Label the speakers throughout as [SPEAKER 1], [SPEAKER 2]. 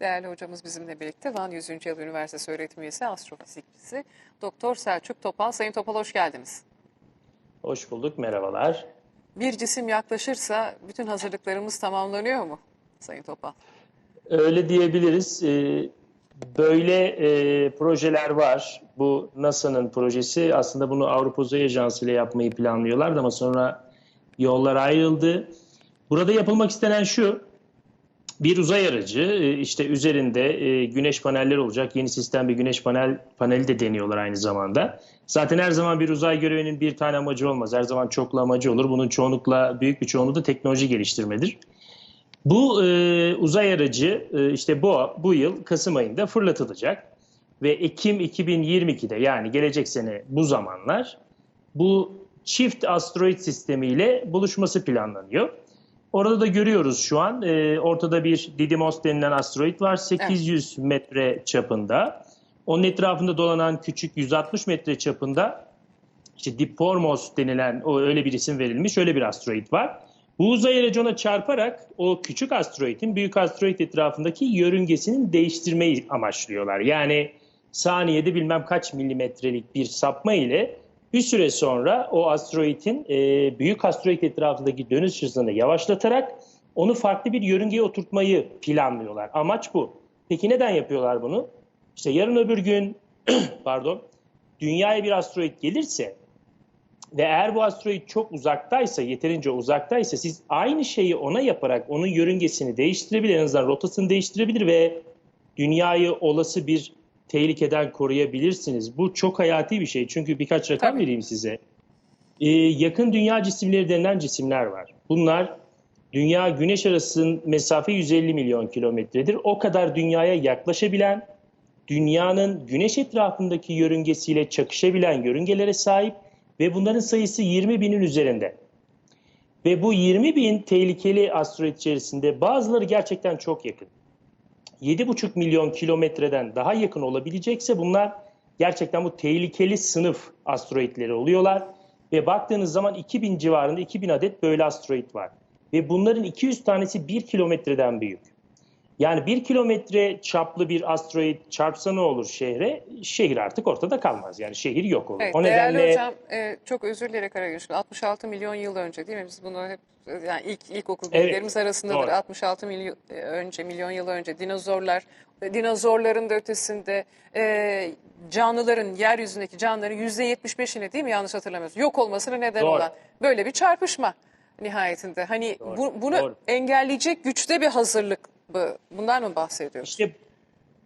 [SPEAKER 1] Değerli hocamız bizimle birlikte Van 100. Yıl Üniversitesi öğretim üyesi, astrofizikçisi Doktor Selçuk Topal. Sayın Topal hoş geldiniz.
[SPEAKER 2] Hoş bulduk, merhabalar.
[SPEAKER 1] Bir cisim yaklaşırsa bütün hazırlıklarımız tamamlanıyor mu Sayın Topal?
[SPEAKER 2] Öyle diyebiliriz. Ee, Böyle e, projeler var. Bu NASA'nın projesi. Aslında bunu Avrupa Uzay Ajansı ile yapmayı planlıyorlardı ama sonra yollar ayrıldı. Burada yapılmak istenen şu. Bir uzay aracı e, işte üzerinde e, güneş panelleri olacak. Yeni sistem bir güneş panel paneli de deniyorlar aynı zamanda. Zaten her zaman bir uzay görevinin bir tane amacı olmaz. Her zaman çoklu amacı olur. Bunun çoğunlukla büyük bir çoğunluğu da teknoloji geliştirmedir. Bu e, uzay aracı e, işte bu bu yıl Kasım ayında fırlatılacak ve Ekim 2022'de yani gelecek sene bu zamanlar bu çift asteroid sistemiyle buluşması planlanıyor. Orada da görüyoruz şu an e, ortada bir Didymos denilen asteroid var 800 metre çapında. Onun etrafında dolanan küçük 160 metre çapında işte Dipormos denilen o öyle bir isim verilmiş öyle bir asteroid var. Bu uzay aracı ona çarparak o küçük asteroidin büyük asteroid etrafındaki yörüngesinin değiştirmeyi amaçlıyorlar. Yani saniyede bilmem kaç milimetrelik bir sapma ile bir süre sonra o asteroidin e, büyük asteroid etrafındaki dönüş hızını yavaşlatarak onu farklı bir yörüngeye oturtmayı planlıyorlar. Amaç bu. Peki neden yapıyorlar bunu? İşte yarın öbür gün pardon dünyaya bir asteroid gelirse ve eğer bu asteroid çok uzaktaysa, yeterince uzaktaysa siz aynı şeyi ona yaparak onun yörüngesini değiştirebilir, en azından rotasını değiştirebilir ve dünyayı olası bir tehlikeden koruyabilirsiniz. Bu çok hayati bir şey. Çünkü birkaç rakam
[SPEAKER 1] Tabii.
[SPEAKER 2] vereyim size. Ee, yakın dünya cisimleri denilen cisimler var. Bunlar dünya güneş arasının mesafe 150 milyon kilometredir. O kadar dünyaya yaklaşabilen, dünyanın güneş etrafındaki yörüngesiyle çakışabilen yörüngelere sahip ve bunların sayısı 20 binin üzerinde. Ve bu 20 bin tehlikeli asteroid içerisinde bazıları gerçekten çok yakın. 7,5 milyon kilometreden daha yakın olabilecekse bunlar gerçekten bu tehlikeli sınıf asteroidleri oluyorlar. Ve baktığınız zaman 2000 civarında 2000 adet böyle asteroid var. Ve bunların 200 tanesi 1 kilometreden büyük. Yani 1 kilometre çaplı bir asteroid çarpsa ne olur şehre? Şehir artık ortada kalmaz. Yani şehir yok olur.
[SPEAKER 1] Evet,
[SPEAKER 2] o
[SPEAKER 1] değerli
[SPEAKER 2] nedenle
[SPEAKER 1] hocam e, çok özür dileyerek araya girişim. 66 milyon yıl önce değil mi? Biz bunu hep yani ilk ilkokul
[SPEAKER 2] Evet,
[SPEAKER 1] bilgilerimiz arasındadır.
[SPEAKER 2] doğru.
[SPEAKER 1] 66 milyon e, önce, milyon yıl önce dinozorlar, e, dinozorların da ötesinde e, canlıların, yeryüzündeki canlıların %75'ine değil mi yanlış hatırlamıyorsun? Yok olmasına neden
[SPEAKER 2] Doğru.
[SPEAKER 1] olan böyle bir çarpışma nihayetinde. Hani
[SPEAKER 2] Doğru,
[SPEAKER 1] bu, bunu
[SPEAKER 2] doğru.
[SPEAKER 1] engelleyecek güçte bir hazırlık. Bundan mı bahsediyoruz?
[SPEAKER 2] İşte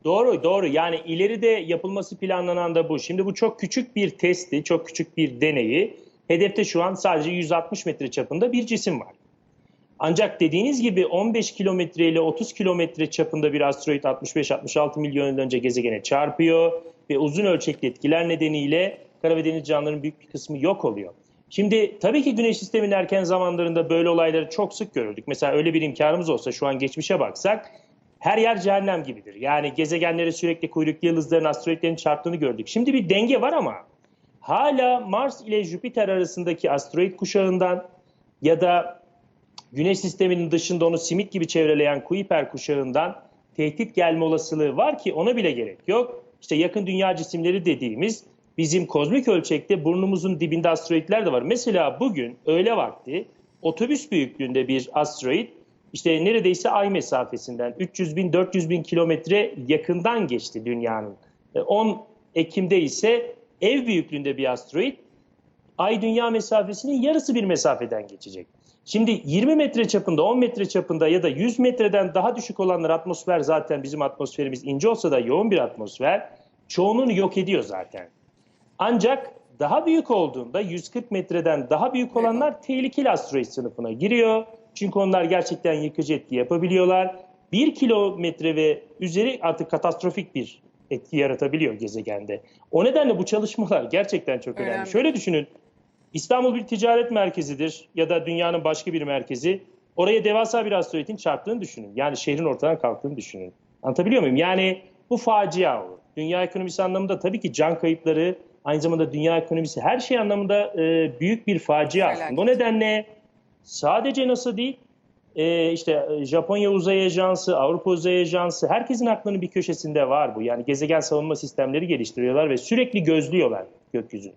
[SPEAKER 2] doğru doğru yani ileride yapılması planlanan da bu. Şimdi bu çok küçük bir testi, çok küçük bir deneyi. Hedefte şu an sadece 160 metre çapında bir cisim var. Ancak dediğiniz gibi 15 kilometre ile 30 kilometre çapında bir asteroid 65-66 milyon yıl önce gezegene çarpıyor ve uzun ölçekli etkiler nedeniyle kara ve deniz canlılarının büyük bir kısmı yok oluyor. Şimdi tabii ki Güneş sisteminin erken zamanlarında böyle olayları çok sık görürdük. Mesela öyle bir imkanımız olsa şu an geçmişe baksak her yer cehennem gibidir. Yani gezegenlere sürekli kuyruklu yıldızların, asteroidlerin çarptığını gördük. Şimdi bir denge var ama hala Mars ile Jüpiter arasındaki asteroid kuşağından ya da Güneş sisteminin dışında onu simit gibi çevreleyen Kuiper kuşağından tehdit gelme olasılığı var ki ona bile gerek yok. İşte yakın dünya cisimleri dediğimiz bizim kozmik ölçekte burnumuzun dibinde asteroidler de var. Mesela bugün öğle vakti otobüs büyüklüğünde bir asteroid işte neredeyse ay mesafesinden 300 bin 400 bin kilometre yakından geçti dünyanın. E, 10 Ekim'de ise ev büyüklüğünde bir asteroid ay dünya mesafesinin yarısı bir mesafeden geçecek. Şimdi 20 metre çapında, 10 metre çapında ya da 100 metreden daha düşük olanlar atmosfer zaten bizim atmosferimiz ince olsa da yoğun bir atmosfer çoğunluğunu yok ediyor zaten. Ancak daha büyük olduğunda 140 metreden daha büyük olanlar tehlikeli asteroid sınıfına giriyor. Çünkü onlar gerçekten yıkıcı etki yapabiliyorlar. 1 kilometre ve üzeri artık katastrofik bir etki yaratabiliyor gezegende. O nedenle bu çalışmalar gerçekten çok önemli.
[SPEAKER 1] Önemli.
[SPEAKER 2] Şöyle düşünün. İstanbul bir ticaret merkezidir ya da dünyanın başka bir merkezi. Oraya devasa bir asteroidin çarptığını düşünün. Yani şehrin ortadan kalktığını düşünün. Anlatabiliyor muyum? Yani bu facia olur. Dünya ekonomisi anlamında tabii ki can kayıpları, aynı zamanda dünya ekonomisi her şey anlamında e, büyük bir facia aslında. O nedenle sadece NASA değil, e, işte e, Japonya Uzay Ajansı, Avrupa Uzay Ajansı herkesin aklının bir köşesinde var bu. Yani gezegen savunma sistemleri geliştiriyorlar ve sürekli gözlüyorlar gökyüzünü.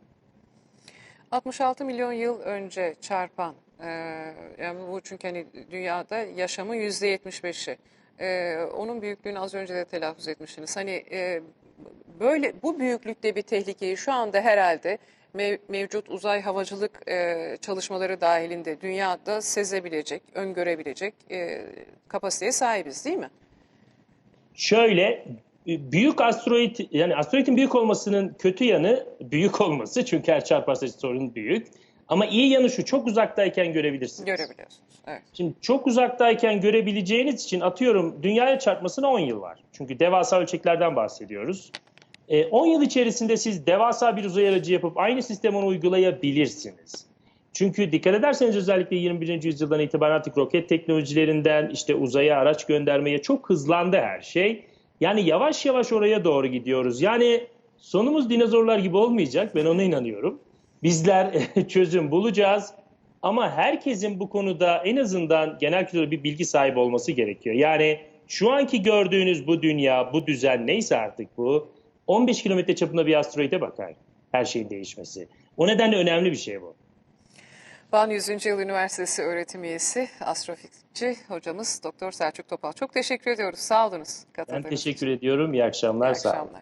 [SPEAKER 1] 66 milyon yıl önce çarpan, e, yani bu çünkü hani dünyada yaşamın yüzde 75'i. E, onun büyüklüğünü az önce de telaffuz etmiştiniz. Hani e, böyle bu büyüklükte bir tehlikeyi şu anda herhalde mev- mevcut uzay havacılık e, çalışmaları dahilinde dünyada sezebilecek, öngörebilecek e, kapasiteye sahibiz değil mi?
[SPEAKER 2] Şöyle e, büyük asteroid yani asteroidin büyük olmasının kötü yanı büyük olması çünkü her çarparsa sorun büyük. Ama iyi yanı şu çok uzaktayken görebilirsiniz.
[SPEAKER 1] Görebiliyorsunuz. Evet.
[SPEAKER 2] Şimdi çok uzaktayken görebileceğiniz için atıyorum dünyaya çarpmasına 10 yıl var. Çünkü devasa ölçeklerden bahsediyoruz. E, 10 yıl içerisinde siz devasa bir uzay aracı yapıp aynı sistemi uygulayabilirsiniz. Çünkü dikkat ederseniz özellikle 21. yüzyıldan itibaren artık roket teknolojilerinden işte uzaya araç göndermeye çok hızlandı her şey. Yani yavaş yavaş oraya doğru gidiyoruz. Yani sonumuz dinozorlar gibi olmayacak ben ona inanıyorum. Bizler çözüm bulacağız. Ama herkesin bu konuda en azından genel kültürde bir bilgi sahibi olması gerekiyor. Yani şu anki gördüğünüz bu dünya, bu düzen neyse artık bu 15 kilometre çapında bir asteroide bakar her şeyin değişmesi. O nedenle önemli bir şey bu.
[SPEAKER 1] Van 100. Yıl Üniversitesi öğretim üyesi, astrofizikçi hocamız Doktor Selçuk Topal. Çok teşekkür ediyoruz. Sağ olunuz.
[SPEAKER 2] Ben teşekkür
[SPEAKER 1] için.
[SPEAKER 2] ediyorum. İyi akşamlar.
[SPEAKER 1] İyi
[SPEAKER 2] Sağ olun.
[SPEAKER 1] akşamlar.